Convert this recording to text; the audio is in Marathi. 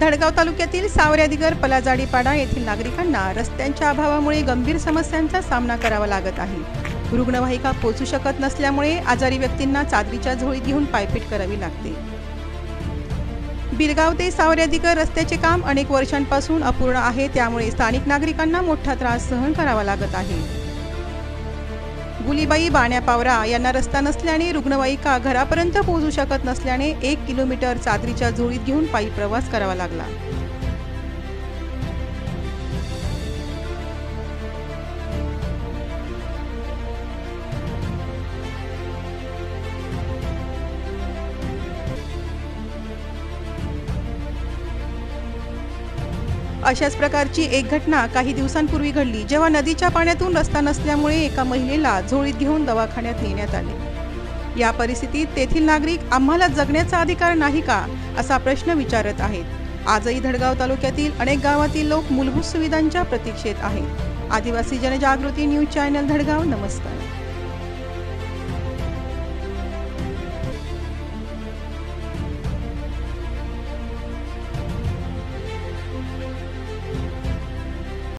धडगाव तालुक्यातील सावऱ्यादिगर पलाजाडीपाडा येथील नागरिकांना रस्त्यांच्या अभावामुळे गंभीर समस्यांचा सामना करावा लागत आहे. रुग्णवाहिका पोहोचू शकत नसल्यामुळे आजारी व्यक्तींना चादरीच्या झोळीत घेऊन पायपीट करावी लागते. बिलगाव ते सावऱ्यादिगर रस्त्याचे काम अनेक वर्षांपासून अपूर्ण आहे त्यामुळे स्थानिक नागरिकांना मोठा त्रास सहन करावा लागत आहे. गुलीबाई बाण्यापावरा यांना रस्ता नसल्याने रुग्णवाहिका घरापर्यंत पोहोचू शकत नसल्याने एक किलोमीटर चादरीच्या झोळीत घेऊन पायी प्रवास करावा लागला. अशाच प्रकारची एक घटना काही दिवसांपूर्वी घडली जेव्हा नदीच्या पाण्यातून रस्ता नसल्यामुळे एका महिलेला झोळीत घेऊन दवाखान्यात नेण्यात आले. या परिस्थितीत तेथील नागरिक आम्हाला जगण्याचा अधिकार नाही का? असा प्रश्न विचारत आहेत. आजही धडगाव तालुक्यातील अनेक गावातील लोक मूलभूत सुविधांच्या प्रतीक्षेत आहेत. आदिवासी जनजागृती न्यूज चॅनल धडगाव नमस्कार.